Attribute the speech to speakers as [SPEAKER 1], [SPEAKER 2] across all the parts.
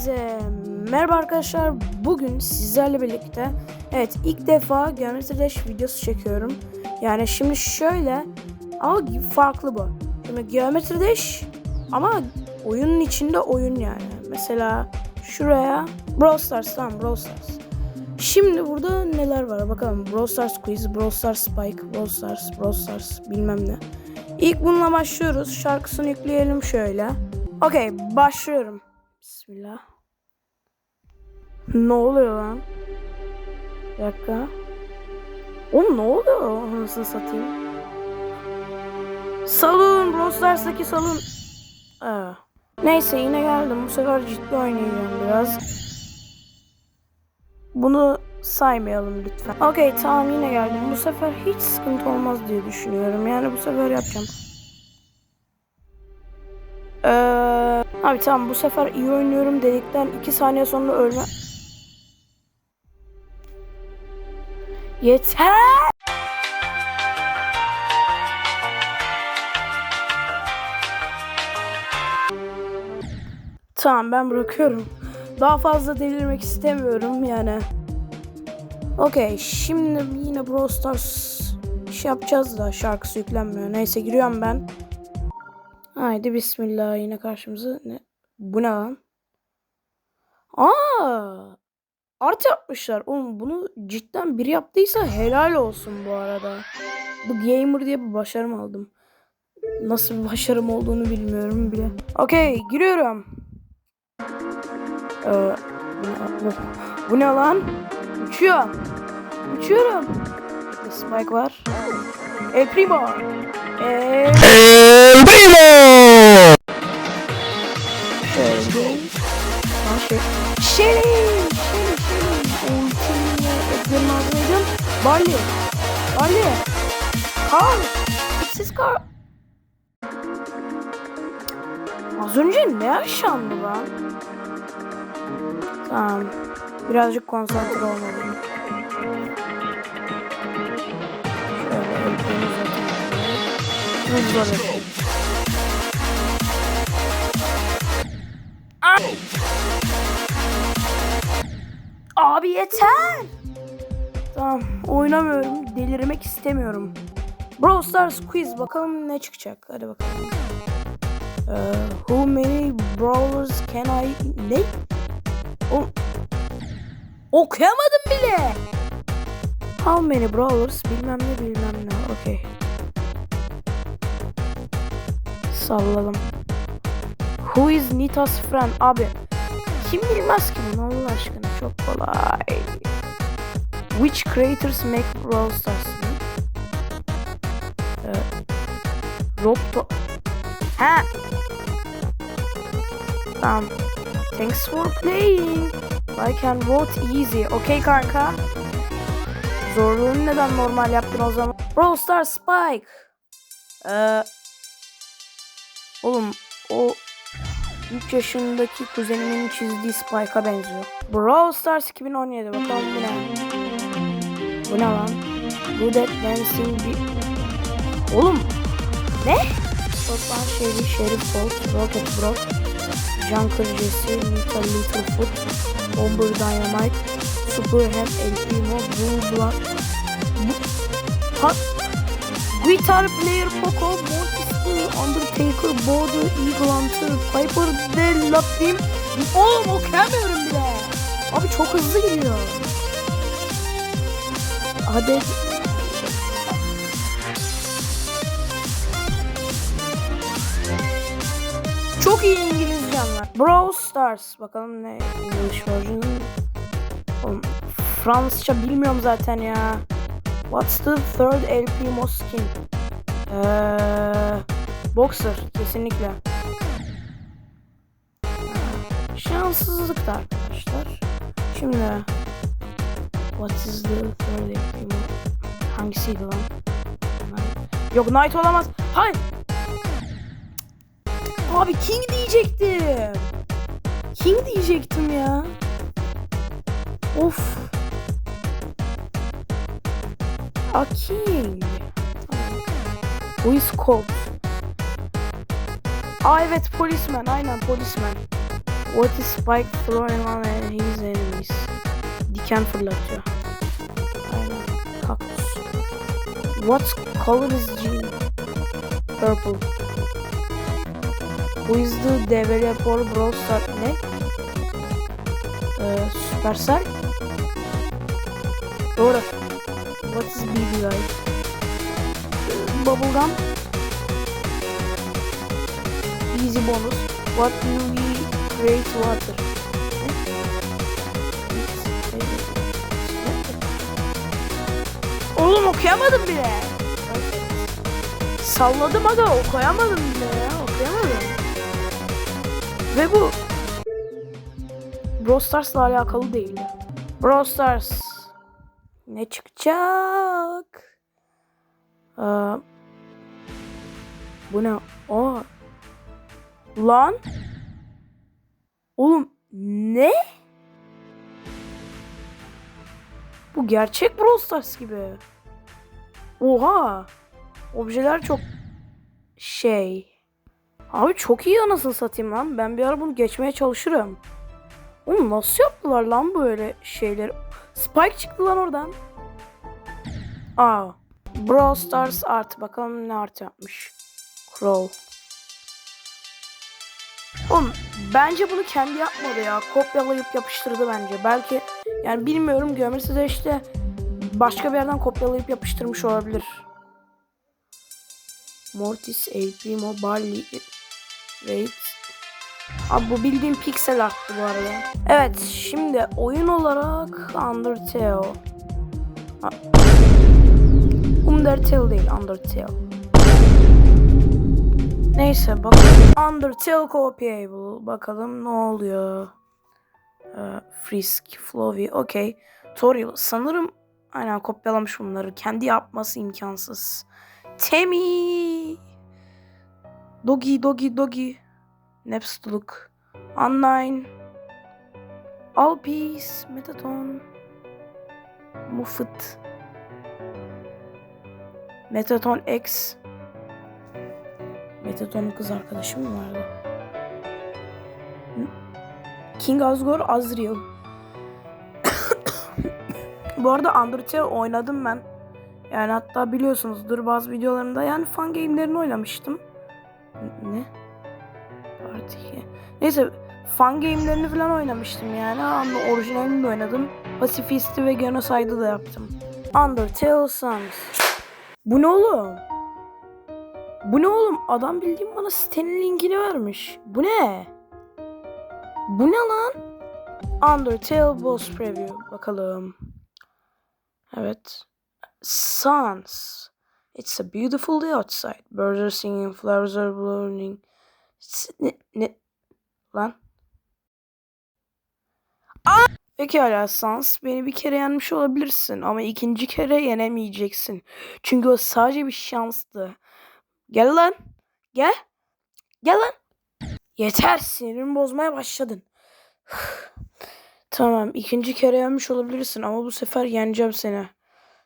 [SPEAKER 1] Hepinize merhaba arkadaşlar. Bugün sizlerle birlikte evet ilk defa Geometry Dash videosu çekiyorum. Yani şimdi şöyle ama farklı bu. Şimdi Geometry Dash ama oyunun içinde oyun yani. Mesela şuraya Brawl Stars tamam Brawl Stars. Şimdi burada neler var bakalım. Brawl Stars Quiz, Brawl Stars Spike, Brawl Stars, Brawl Stars bilmem ne. İlk bununla başlıyoruz. Şarkısını yükleyelim şöyle. Okey başlıyorum. Bismillah. Ne oluyor lan? Bir dakika. Oğlum ne oluyor anasını satayım? Salon, Brawl Stars'taki. Aa. Neyse yine geldim. Bu sefer ciddi oynayacağım biraz. Bunu saymayalım lütfen. Okey tamam yine geldim. Bu sefer hiç sıkıntı olmaz diye düşünüyorum. Yani bu sefer yapacağım. Ee, abi tamam bu sefer iyi oynuyorum dedikten 2 saniye sonra ölme. Yeter! Tamam ben bırakıyorum. Daha fazla delirmek istemiyorum yani. Okey şimdi yine Brawl Stars iş yapacağız da şarkısı yüklenmiyor. Neyse giriyorum ben. Haydi bismillah yine karşımıza ne? Bu ne lan? Aa! Art yapmışlar. Oğlum bunu cidden biri yaptıysa helal olsun bu arada. Bu gamer diye bir başarım aldım. Nasıl bir başarım olduğunu bilmiyorum bile. Okey giriyorum. Ee, bu, bu ne lan? Uçuyor. Uçuyorum. Spike var. El Primo. El
[SPEAKER 2] El Primo!
[SPEAKER 1] Şey. Şeli! Şeli! Şeli! Ultimle ağzına gidiyorum. Barley! Barley! Carl! Siz Carl! Az önce ne yaşandı lan? Tamam. Birazcık konsantre olmalıyım. Şöyle elbimi zaten. Hızlı yeter. Tamam oynamıyorum. Delirmek istemiyorum. Brawl Stars quiz bakalım ne çıkacak. Hadi bakalım. Ee, who many brawlers can I... Ne? O... Okuyamadım bile. How many brawlers bilmem ne bilmem ne. Okey. Salladım. Who is Nita's friend? Abi kim bilmez ki bunu Allah aşkına çok kolay. Which creators make Brawl Stars? Ee, Rob to... Ha! Tamam. Thanks for playing. I can vote easy. Okay kanka. Zorluğunu neden normal yaptın o zaman? Brawl Stars Spike. Ee, oğlum o 3 yaşındaki kuzenimin çizdiği Spike'a benziyor. Brawl Stars 2017 bakalım bu ne? Bu ne lan? Good at Dancing bir... Oğlum! Ne? Toplan Shelly, Sheriff Bolt, Rocket Brock, Junker Jesse, Nita Littlefoot, Bomber Dynamite, Super Ham El Primo, Blue Blood, Ha... Guitar Player Poco, Mortis Undertaker, Border, Eagle Hunter, Piper de La Prim. Oğlum okuyamıyorum bile. Abi çok hızlı gidiyor. Hadi. Çok iyi İngilizcem var. Brawl Stars. Bakalım ne English version. Oğlum, Fransızca bilmiyorum zaten ya. What's the third El Primo skin? Eee... Boxer kesinlikle. Şanssızlık da arkadaşlar. Şimdi What is the third? Hangisiydi lan? Yok Knight olamaz. Hayır. Abi King diyecektim. King diyecektim ya. Of. A King. Who is Colt? Aa evet polismen aynen polismen. What is Spike throwing on his enemies? Diken fırlatıyor. Aynen. Kaktüs. What color is G? Purple. Who is the developer Brawl Stars? Ne? Ee, Supercell? Doğru. What is BBI? Ee, Bubblegum. Easy bonus. What do we create water? Oğlum okuyamadım bile. Salladım aga okuyamadım bile ya okuyamadım. Ve bu Brawl Stars'la alakalı değil. Brawl Stars ne çıkacak? Aa, bu ne? Aa. Lan? Oğlum ne? Bu gerçek Brawl Stars gibi. Oha. Objeler çok şey. Abi çok iyi anasını satayım lan. Ben bir ara bunu geçmeye çalışırım. Oğlum nasıl yaptılar lan böyle şeyleri? Spike çıktı lan oradan. Aa. Brawl Stars art. Bakalım ne art yapmış. Crow. Oğlum bence bunu kendi yapmadı ya. Kopyalayıp yapıştırdı bence. Belki yani bilmiyorum gömülse de işte başka bir yerden kopyalayıp yapıştırmış olabilir. Mortis, El Primo, Barley, Raid. Abi bu bildiğim pixel arttı bu arada. Evet şimdi oyun olarak Undertale. Undertale değil Undertale. Neyse bakalım. Undertale copyable. Bakalım ne oluyor. Ee, Frisk, Flowey, okey. Toriel sanırım aynen kopyalamış bunları. Kendi yapması imkansız. Temi. Dogi, Dogi, Dogi. Nepstuluk. Online. Alpis, Metaton. Muffet. Metaton X. Metaton'un kız arkadaşı mı vardı? King Asgore Azriel. Bu arada Undertale oynadım ben. Yani hatta biliyorsunuzdur bazı videolarımda yani fan game'lerini oynamıştım. Ne? Part 2. Neyse fan game'lerini falan oynamıştım yani. Ama orijinalini de oynadım. Pacifist'i ve Genocide'ı da yaptım. Undertale Sons. Bu ne oğlum? Bu ne oğlum? Adam bildiğin bana sitenin linkini vermiş. Bu ne? Bu ne lan? Undertale Boss Preview. Bakalım. Evet. Suns. It's a beautiful day outside. Birds are singing, flowers are blooming. Ne, ne? Lan. Aa! Pekala Sans. Beni bir kere yenmiş olabilirsin ama ikinci kere yenemeyeceksin. Çünkü o sadece bir şanstı. Gel lan. Gel. Gel lan. Yeter sinirimi bozmaya başladın. tamam ikinci kere yenmiş olabilirsin ama bu sefer yeneceğim seni.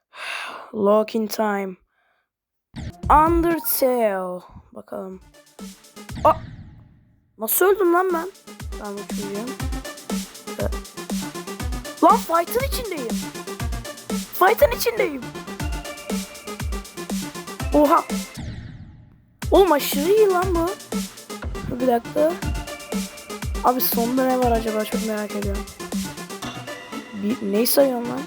[SPEAKER 1] Lock in time. Undertale. Bakalım. Aa! Nasıl öldüm lan ben? Tamam uçuyorum. Ee, Lan fight'ın içindeyim. Fight'ın içindeyim. Oha. Oğlum aşırı iyi lan bu. Bir dakika. Abi sonunda ne var acaba çok merak ediyorum. Bir, ne sayıyorsun lan?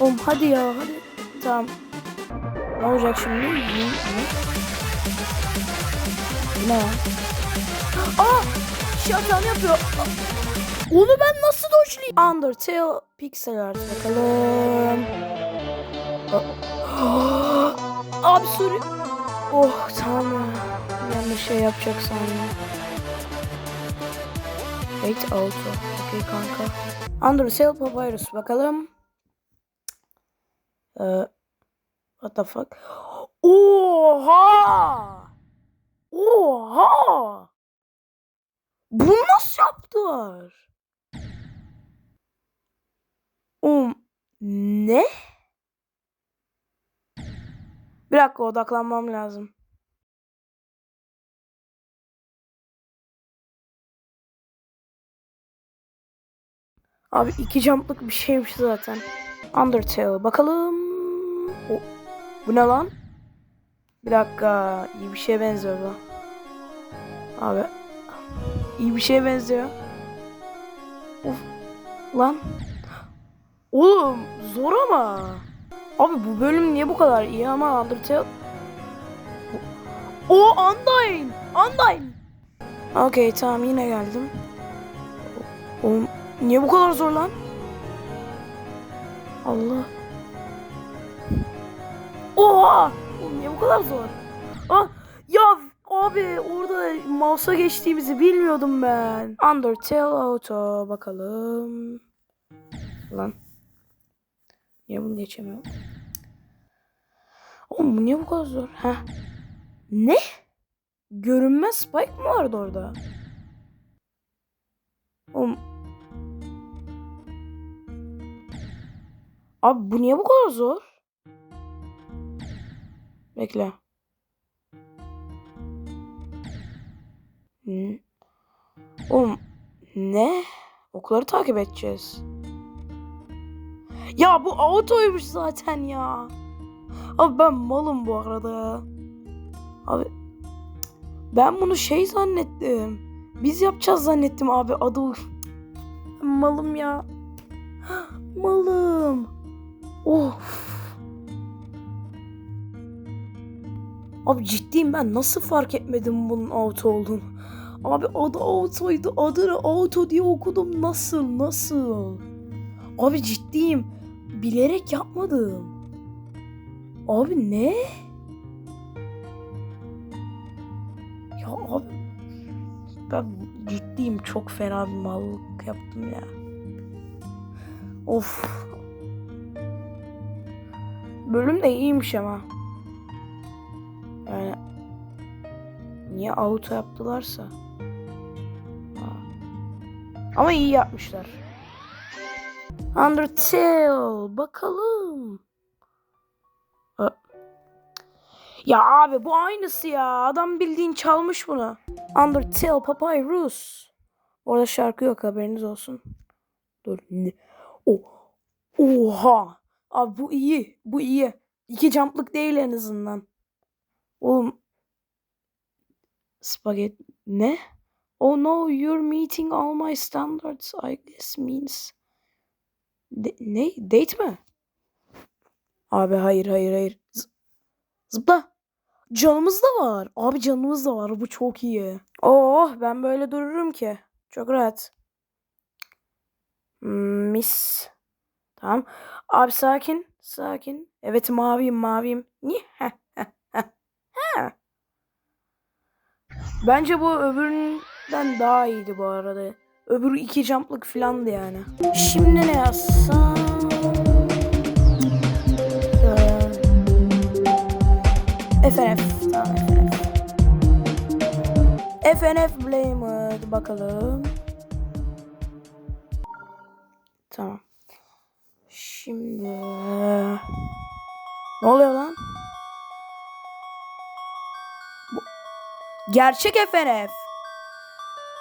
[SPEAKER 1] Oğlum hadi ya hadi. Tamam. Ne olacak şimdi? Ne? Ne? Aa! Şakan yapıyor. Onu ben nasıl dodge'layayım? Undertale pixel art bakalım. Abi sorry. Oh tamam ya. Yanlış şey yapacak sandım. Wait auto. Okey kanka. Undertale Papyrus bakalım. Ee, what the fuck? Oha! Oha! Bunu nasıl yaptılar? Um ne? Bir dakika odaklanmam lazım. Abi iki jumplık bir şeymiş zaten. Undertale bakalım. O, bu ne lan? Bir dakika iyi bir şeye benziyor bu. Abi iyi bir şeye benziyor. Of lan. Oğlum zor ama. Abi bu bölüm niye bu kadar iyi ama Undertale... O Undyne! Undyne! Okey tamam yine geldim. Oğlum niye bu kadar zor lan? Allah. Oha! Oğlum niye bu kadar zor? Ah, ya abi orada mouse'a geçtiğimizi bilmiyordum ben. Undertale Auto bakalım. Lan. Niye bunu geçemiyorum? Oğlum bu niye bu kadar zor? Heh. Ne? Görünmez spike mı vardı orada? Oğlum. Abi bu niye bu kadar zor? Bekle. Hı. Oğlum ne? Okları takip edeceğiz. Ya bu autoymuş zaten ya. Abi ben malım bu arada. Abi ben bunu şey zannettim. Biz yapacağız zannettim abi adı. Malım ya. Malım. Of. Abi ciddiyim ben nasıl fark etmedim bunun auto olduğunu. Abi adı autoydu. Adını auto diye okudum. Nasıl? Nasıl? Abi ciddiyim. Bilerek yapmadım. Abi ne? Ya abi ben ciddiyim çok fena bir mallık yaptım ya. Of. Bölüm de iyiymiş ama. Yani niye auto yaptılarsa. Ama iyi yapmışlar. Undertale bakalım. Ya abi bu aynısı ya. Adam bildiğin çalmış bunu. Undertale Papyrus. Orada şarkı yok haberiniz olsun. Dur. O. Oha. Abi bu iyi. Bu iyi. İki jumplık değil en azından. Oğlum. Spagetti. Ne? Oh no, you're meeting all my standards. I guess means. De- ne? Date mi? Abi hayır hayır hayır. Z- zıpla. Canımız da var. Abi canımız da var. Bu çok iyi. Oh ben böyle dururum ki. Çok rahat. Hmm, Mis. Tamam. Abi sakin. Sakin. Evet maviyim maviyim. Niye? Bence bu öbüründen daha iyiydi bu arada. Öbürü iki jumplık filandı yani. Şimdi ne yazsam? Ee, FNF. Tamam FNF. FNF Blamed bakalım. Tamam. Şimdi ne oluyor lan? Bu... Gerçek FNF.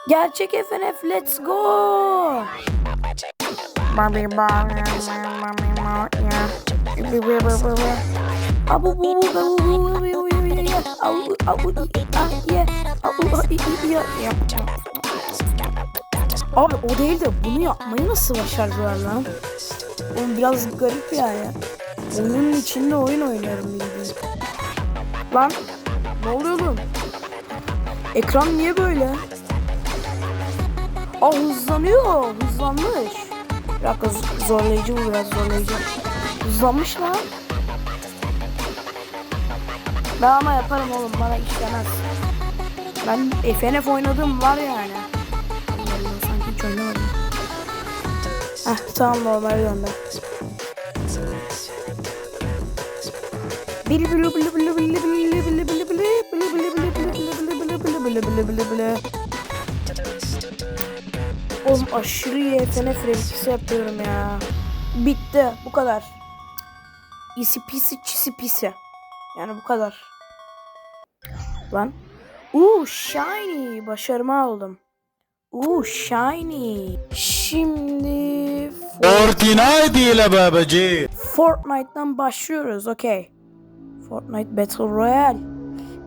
[SPEAKER 1] Gerçek FNF let's go. Abu bu bu bu bu bu bu Abu abu ye Abu ya Abi o değil de bunu yapmayı nasıl başardılar lan? Oğlum biraz garip yani. Oyunun içinde oyun oynuyorum bildiğin. Lan ne oluyor oğlum? Ekran niye böyle? Aa hızlanıyor. Hızlanmış. Bir dakika zorlayıcı bu biraz zorlayıcı. Hızlanmış lan. Ben ama yaparım oğlum bana işlemez. Ben FNF oynadım var yani. Vallahi Sanki hiç oynamadım. Heh tamam normale döndü. Bili bili bili bili bili bili bili bili bili bili bili bili bili bili bili bili bili bili Oğlum aşırı iyi FNF remix'i yapıyorum ya. Bitti. Bu kadar. İsi pisi çisi pisi. Yani bu kadar. Lan. Uuu shiny. Başarımı aldım. Uuu shiny. Şimdi
[SPEAKER 2] Fortnite ile babacı.
[SPEAKER 1] Fortnite'dan başlıyoruz. Okey. Fortnite Battle Royale.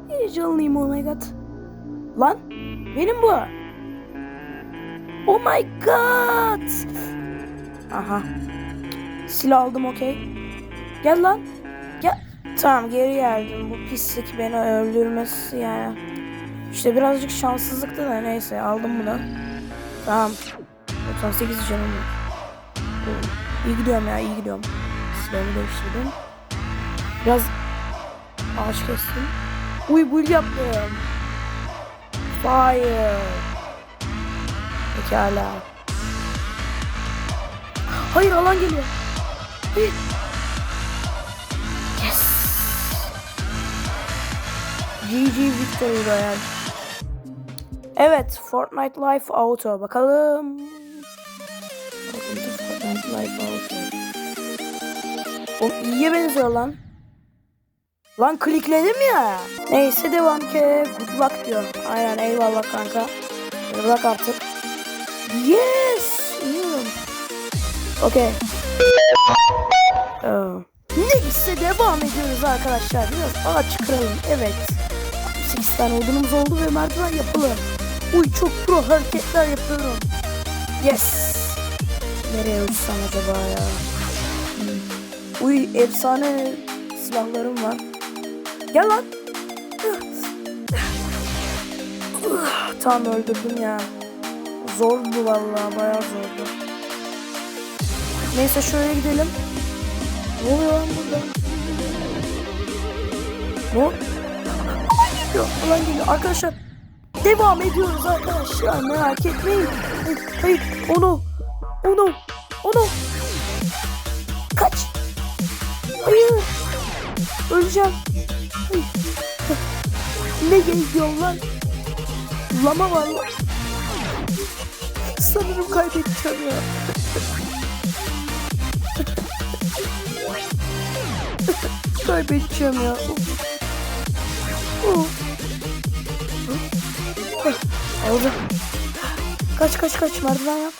[SPEAKER 1] Heyecanlıyım oh my god. Lan benim bu. Oh my god. Aha. Silah aldım okey. Gel lan. Gel. Tamam geri geldim. Bu pislik beni öldürmesi yani. İşte birazcık şanssızlıktı da neyse aldım bunu. Tamam. 98 canım. İyi gidiyorum ya iyi gidiyorum. Silahımı değiştirdim. Biraz ağaç kestim. Uy build yaptım. Fire. Pekala. Hayır alan geliyor. Hayır. Yes. GG Victory Royale. Evet Fortnite Life Auto bakalım. Fortnite Life Auto. O iyiye benziyor lan. Lan klikledim ya. Neyse devam ki. Good luck diyor. Aynen eyvallah kanka. Bırak artık. Yes. İyiyim. Okey. Oh. Neyse devam ediyoruz arkadaşlar. Biraz ağaç kıralım. Evet. 8 tane odunumuz oldu ve merdiven yapalım. Uy çok pro hareketler yapıyorum. Yes. Nereye uçsam acaba ya? Uy efsane silahlarım var. Gel lan. Tam öldürdüm ya. Zordu vallahi bayağı zordu. Neyse şöyle gidelim. Ne oluyor lan burada? Ne? Geliyor. Alan geliyor. Arkadaşlar devam ediyoruz arkadaşlar. Merak etmeyin. Hayır, hayır. Onu. Onu. Onu. Kaç. Hayır. Öleceğim. Hayır. Ne geliyor lan? Lama var lan. Sanırım kaybedeceğim ya. kaybedeceğim ya. Of. Of. Oldu. Kaç kaç kaç merdiven yap.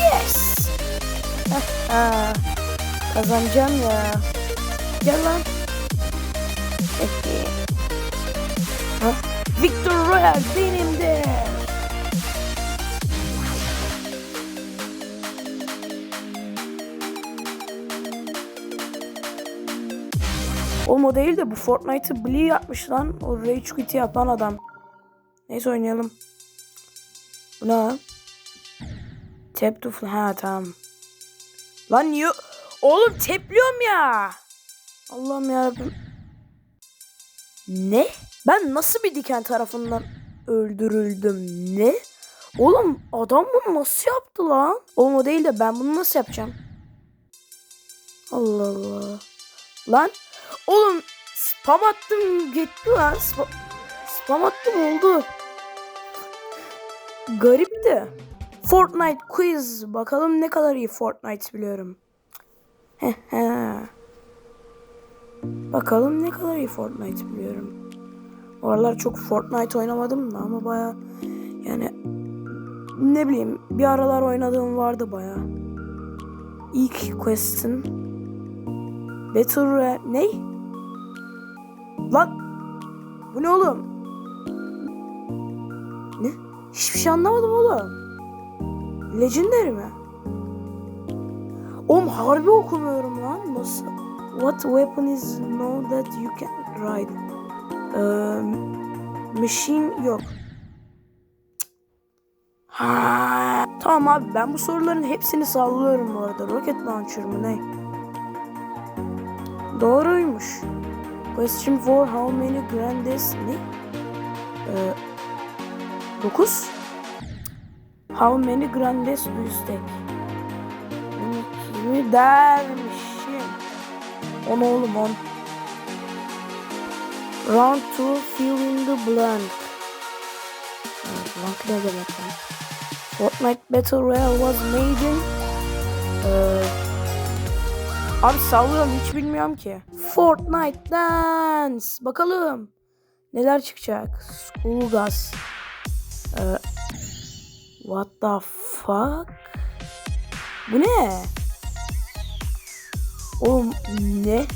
[SPEAKER 1] Yes. Kazanacağım ya. Gel lan. Victor Royale benim de. Oğlum o değil de bu Fortnite'ı Blee yapmış lan. O Rage Quit'i yapan adam. Neyse oynayalım. Bu ne? Tap to. Ha tamam. Lan niye? Oğlum tepliyorum ya. Allah'ım yarabbim. Ne? Ben nasıl bir diken tarafından öldürüldüm? Ne? Oğlum adam bunu nasıl yaptı lan? Oğlum o değil de ben bunu nasıl yapacağım? Allah Allah. Lan oğlum spam attım gitti lan. Spam, spam attım oldu. Garipti. Fortnite quiz. Bakalım ne kadar iyi Fortnite biliyorum. Bakalım ne kadar iyi Fortnite biliyorum. Oralar çok Fortnite oynamadım da ama baya yani ne bileyim bir aralar oynadığım vardı baya. İlk question Battle Royale ne? Lan bu ne oğlum? Ne? Hiçbir şey anlamadım oğlum. Legendary mi? Oğlum harbi okumuyorum lan. Nasıl? What weapon is know that you can ride? Ee, machine yok. Ha. Tamam abi ben bu soruların hepsini sallıyorum bu arada. Rocket launcher mı ne? Doğruymuş. Question for how many grandes ne? Ee, 9 How many grandes do stack? 20 dermişim. 10 oğlum 10. Round 2 fill in the blank. Blank ne demek? Fortnite Battle Royale was made in... Ee, abi sallıyorum hiç bilmiyorum ki. Fortnite Dance. Bakalım. Neler çıkacak? Schoolgas. Ee, what the fuck? Bu ne? Oğlum ne?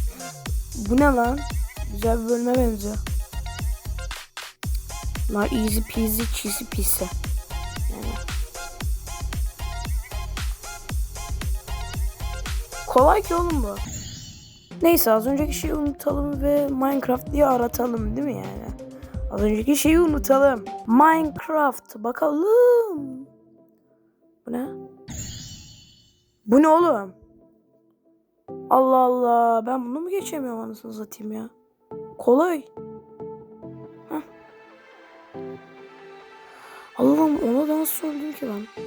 [SPEAKER 1] Bu ne lan? Güzel bir bölüme benziyor. Bunlar easy peasy cheesy peasy. Kolay ki oğlum bu. Neyse az önceki şeyi unutalım ve Minecraft diye aratalım değil mi yani? Az önceki şeyi unutalım. Minecraft bakalım. Bu ne? Bu ne oğlum? Allah Allah. Ben bunu mu geçemiyorum anasını satayım ya? Kolay. Heh. Allah'ım ona da nasıl öldüm ki ben?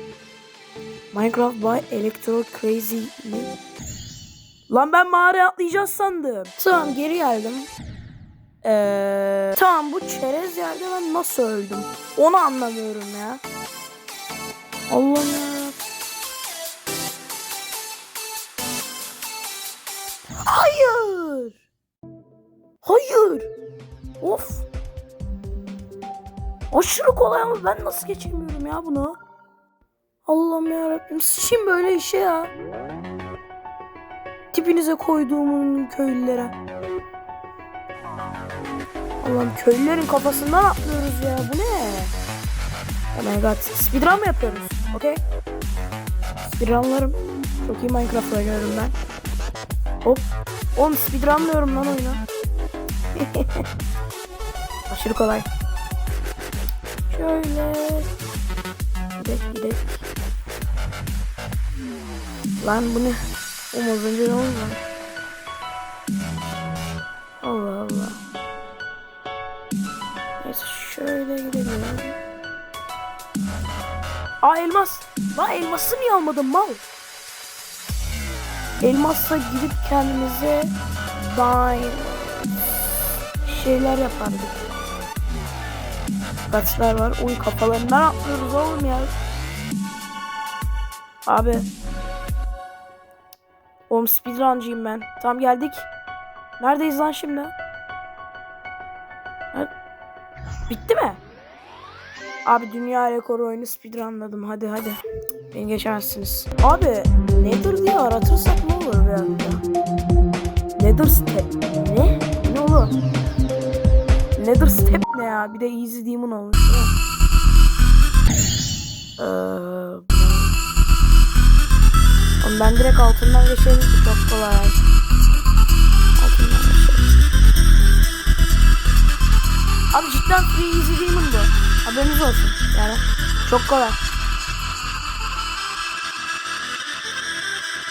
[SPEAKER 1] Minecraft by Electro Crazy mi? Lan ben mağaraya atlayacağız sandım. Tamam geri geldim. Ee, tamam bu çerez yerde ben nasıl öldüm? Onu anlamıyorum ya. Allah'ım ya. Hayır. Hayır. Of. Aşırı kolay ama ben nasıl geçemiyorum ya bunu? Allah'ım ya Rabbim sıçayım böyle işe ya. Tipinize koyduğumun köylülere. Allah'ım köylülerin kafasından atlıyoruz ya. Bu ne? Oh my god. Speedrun mı yapıyoruz? Okey. Speedrunlarım. Çok iyi Minecraft oynuyorum ben. Hop. Oğlum speedrunlıyorum lan oyunu. Aşırı kolay. Şöyle. Gidek gidek. Lan bu ne? Oğlum az önce oldu lan? Allah Allah. Neyse şöyle gidelim. Aa elmas. Lan elması niye almadın mal? Elmasla gidip kendimize daim şeyler yapardık. Kaçlar var. Oy kafalarından atlıyoruz oğlum ya. Abi. Oğlum speedruncıyım ben. Tam geldik. Neredeyiz lan şimdi? Ha? Bitti mi? Abi dünya rekoru oyunu speedrunladım. Hadi hadi. Beni geçemezsiniz. Abi Nether diye aratırsak ne olur bir anda? Nether step. Ne? Ne olur? Nether step ne ya? Bir de easy demon olmuş. Ee, bu- Oğlum ben direkt altından geçerim ki çok kolay. Altından geçerim. Abi cidden free easy demon bu. Haberiniz olsun. Yani çok kolay.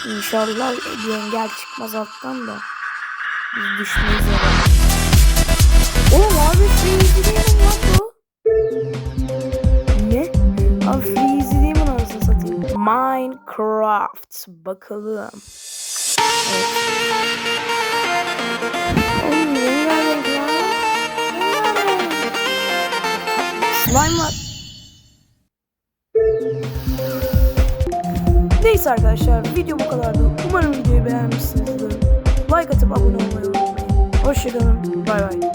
[SPEAKER 1] İnşallah bir engel çıkmaz alttan da. Biz düşmeyiz ya. Oğlum abi free easy demon Minecraft. Bakalım. Slime var. Neyse arkadaşlar video bu kadardı. Umarım videoyu beğenmişsinizdir. Like atıp abone olmayı unutmayın. Hoşçakalın. Bay bay.